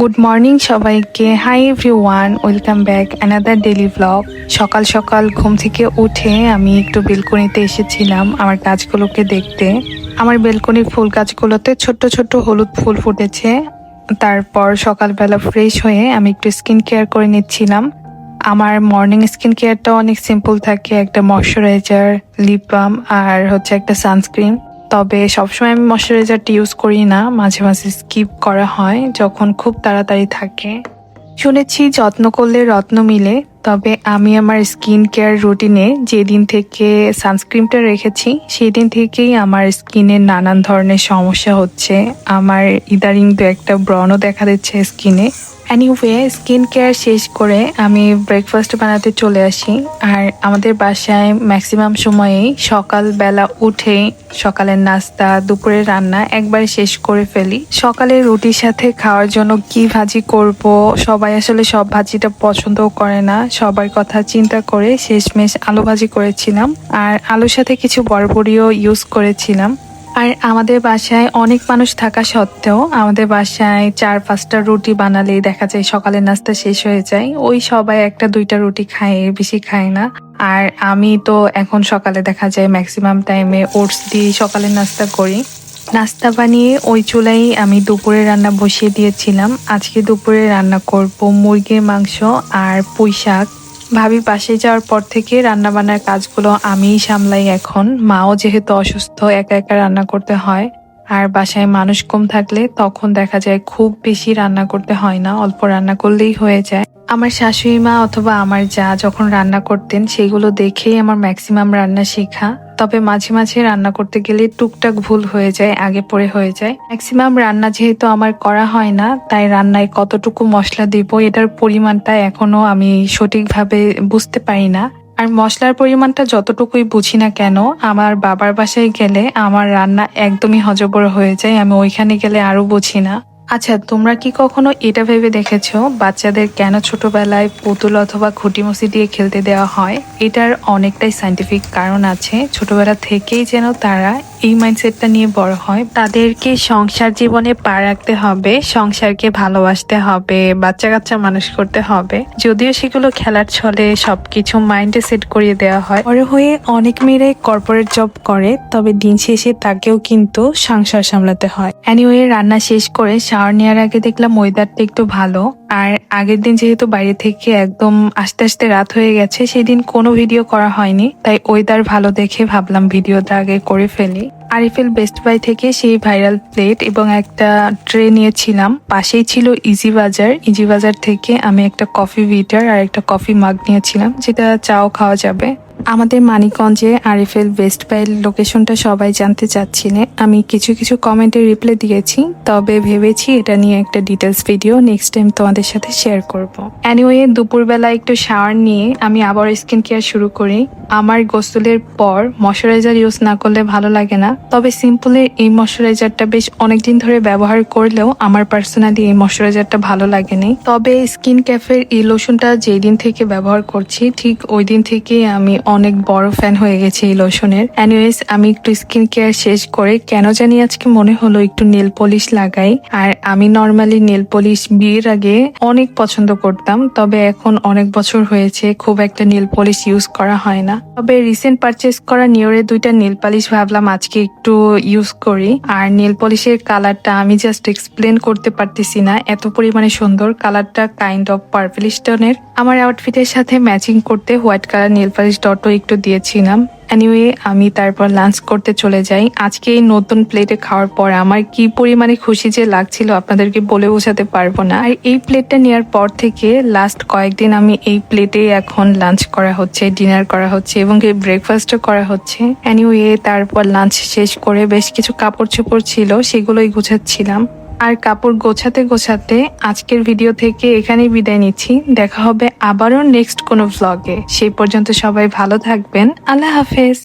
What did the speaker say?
Good morning সবাইকে। Hi everyone welcome back another daily blog সকাল সকাল ঘুম থেকে উঠে আমি একটু বেলকনিতে এসেছিলাম আমার গাছগুলোকে দেখতে। আমার বেলকনির ফুল গাছগুলোতে ছোট্ট ছোট্ট হলুদ ফুল ফুটেছে। তারপর সকালবেলা ফ্রেশ হয়ে আমি একটু স্কিন কেয়ার করে নিচ্ছিলাম। আমার মর্নিং স্কিন কেয়ারটা অনেক সিম্পল থাকে। একটা ময়শ্চারাইজার লিপ বাম আর হচ্ছে একটা সানস্ক্রিন তবে সবসময় আমি ময়শ্চারাইজারটি ইউজ করি না, মাঝে মাঝে স্কিপ করা হয় যখন খুব তাড়াতাড়ি থাকে। শুনেছি যত্ন করলে রত্ন মিলে তবে আমি আমার স্কিন কেয়ার রুটিনে যেদিন থেকে সানস্ক্রিনটা রেখেছি সেই দিন থেকেই আমার স্কিনের নানান ধরনের সমস্যা হচ্ছে। আমার ইদারিং দু একটা ব্রণও দেখা দিচ্ছে স্কিনে। অ্যানিওয়ে স্কিন কেয়ার শেষ করে আমি ব্রেকফাস্ট বানাতে চলে আসি। আর আমাদের বাসায় ম্যাক্সিমাম সময়েই সকালবেলা উঠে সকালের নাস্তা, দুপুরের রান্না একবারে শেষ করে ফেলি। সকালে রুটির সাথে খাওয়ার জন্য কি ভাজি করব, সবাই আসলে সব ভাজিটা পছন্দও করে না। সবার কথা চিন্তা করে শেষমেশ আলু ভাজি করেছিলাম আর আলুর সাথে কিছু বরবরিও ইউজ করেছিলাম। আর আমাদের বাসায় অনেক মানুষ থাকা সত্ত্বেও আমাদের বাসায় চার, পাঁচটা রুটি বানালেই দেখা যায় সকালের নাস্তা শেষ হয়ে যায়। ওই সবাই একটা, দুইটা রুটি খায় বেশি খায় না। আর আমি তো এখন সকালে দেখা যায় ম্যাক্সিমাম টাইমে ওটস দিয়ে সকালের নাস্তা করি। নাস্তা বানিয়ে ওই চুলাই আমি দুপুরে রান্না বসিয়ে দিয়েছিলাম। আজকে দুপুরে রান্না করব মুরগির মাংস আর পুঁই শাক। ভাবি পাশে যাওয়ার পর থেকে রান্না বান্নার কাজগুলো আমিই সামলাই এখন। মাও যেহেতু অসুস্থ, একা একা রান্না করতে হয়। আর বাসায় মানুষ কম থাকলে তখন দেখা যায় খুব বেশি রান্না করতে হয় না, অল্প রান্না করলেই হয়ে যায়। আমার শাশুড়ি মা অথবা আমার যা যখন রান্না করতেন, সেগুলো দেখেই আমার ম্যাক্সিমাম রান্না শেখা। তবে মাঝে মাঝে রান্না করতে গেলে টুকটাক ভুল হয়ে যায়, আগে পরে হয়ে যায়। ম্যাক্সিমাম রান্না যেহেতু আমার করা হয় না, তাই রান্নায় কতটুকু মশলা দিব এটার পরিমাণটা এখনও আমি সঠিকভাবে বুঝতে পারি না। আর মশলার পরিমাণটা যতটুকুই বুঝি না কেন, আমার বাবার বাসায় গেলে আমার রান্না একদমই হজবর হয়ে যায়, আমি ওইখানে গেলে আরও বুঝি না। আচ্ছা তোমরা কি কখনো এটা ভেবে দেখেছ, বাচ্চাদের কেন ছোটবেলায় পুতুল অথবা খুঁটিমুসি দিয়ে খেলতে দেওয়া হয়? এটার অনেকটাই সাইন্টিফিক কারণ আছে। ছোটবেলা থেকেই যেন তারা এই মাইন্ডসেটটা নিয়ে বড় হয়। তাদেরকে সংসার জীবনে পা রাখতে হবে, সংসারকে ভালোবাসতে হবে বাচ্চা কাচ্চা মানুষ করতে হবে। যদিও সেগুলো খেলার ছলে সবকিছু মাইন্ডে সেট করিয়ে দেওয়া হয়। বড় হয়ে অনেক মেয়েরাই কর্পোরেট জব করে, তবে দিন শেষে তাকেও কিন্তু সংসার সামলাতে হয়। অ্যানিওয়ে রান্না শেষ করে শাওয়ার নেওয়ার আগে দেখলাম ওয়েদারটা একটু ভালো। আর আগের দিন যেহেতু বাইরে থেকে একদম আস্তে আস্তে রাত হয়ে গেছে, সেদিন কোনো ভিডিও করা হয়নি। তাই ওয়েদার ভালো দেখে ভাবলাম ভিডিওটা আগে করে ফেলি। আরিফেল বেস্ট বাই থেকে সেই ভাইরাল প্লেট এবং একটা ট্রে নিয়েছিলাম। পাশেই ছিল ইজি বাজার ইজি বাজার থেকে আমি একটা কফি বিটার আর একটা কফি মাগ নিয়েছিলাম, যেটা চাও খাওয়া যাবে। আমাদের মানিকগঞ্জে আরিফেল বেস্ট বাইয়ের লোকেশনটা সবাই জানতে চাচ্ছিলে। আমি কিছু কিছু কমেন্টে রিপ্লাই দিয়েছি, তবে ভেবেছি এটা নিয়ে একটা ডিটেলস ভিডিও নেক্সট টাইম তোমাদের সাথে শেয়ার করব। অ্যানিওয়ে দুপুরবেলা একটু শাওয়ার নিয়ে আমি আবার স্কিন কেয়ার শুরু করি। আমার গোসলের পর ময়শ্চারাইজার ইউজ না করলে ভালো লাগে না, তবে সিম্পলের এই ময়শ্চারাইজারটা বেশ অনেকদিন ধরে ব্যবহার করলেও আমার পার্সোনালি এই ময়শ্চারাইজারটা ভালো লাগেনি। তবে স্কিন ক্যাফের এই লোশনটা যেই দিন থেকে ব্যবহার করছি, ঠিক ওই দিন থেকেই আমি অনেক বড় ফ্যান হয়ে গেছে এই লোশনের অ্যানিওয়েজ আমি একটু স্কিন কেয়ার শেষ করে কেন জানি আজকে মনে হলো একটু নেল পলিশ লাগাই। আর আমি নর্মালি নেল পলিশ বিয়ের আগে অনেক পছন্দ করতাম, তবে এখন অনেক বছর হয়েছে খুব একটা নেল পলিশ ইউজ করা হয় না। তবে রিসেন্ট পারচেস করা নিওরে দুইটা নেল পলিশ ভাবলাম আজকে একটু ইউজ করি। আর নেল পলিশের কালারটা আমি জাস্ট এক্সপ্লেন করতে পারতেছি না, এত পরিমাণে সুন্দর কালারটা কাইন্ড অফ পার্পল স্টোনের আমার আউটফিটের সাথে ম্যাচিং করতে হোয়াইট কালার নেল পলিশ ডটও একটু দিয়েছিলাম। এনিওয়ে আমি তারপর লাঞ্চ করতে চলে যাই। আজকে এই নতুন প্লেটে খাওয়ার পর আমার কি পরিমাণে খুশি যে লাগছিল আপনাদেরকে বলে বোঝাতে পারব না। আর এই প্লেটটা নেওয়ার পর থেকে লাস্ট কয়েকদিন আমি এই প্লেটে এখন লাঞ্চ করা হচ্ছে ডিনার করা হচ্ছে এবং এই ব্রেকফাস্টও করা হচ্ছে। এনিওয়ে তারপর লাঞ্চ শেষ করে বেশ কিছু কাপড় চোপড় ছিল, সেগুলোই গুছাচ্ছিলাম। আর কাপড় গোছাতে গোছাতে আজকের ভিডিও থেকে এখানেই বিদায় নিচ্ছি। দেখা হবে আবারও নেক্সট কোনো ভ্লগে সেই পর্যন্ত সবাই ভালো থাকবেন। আল্লাহ হাফেজ।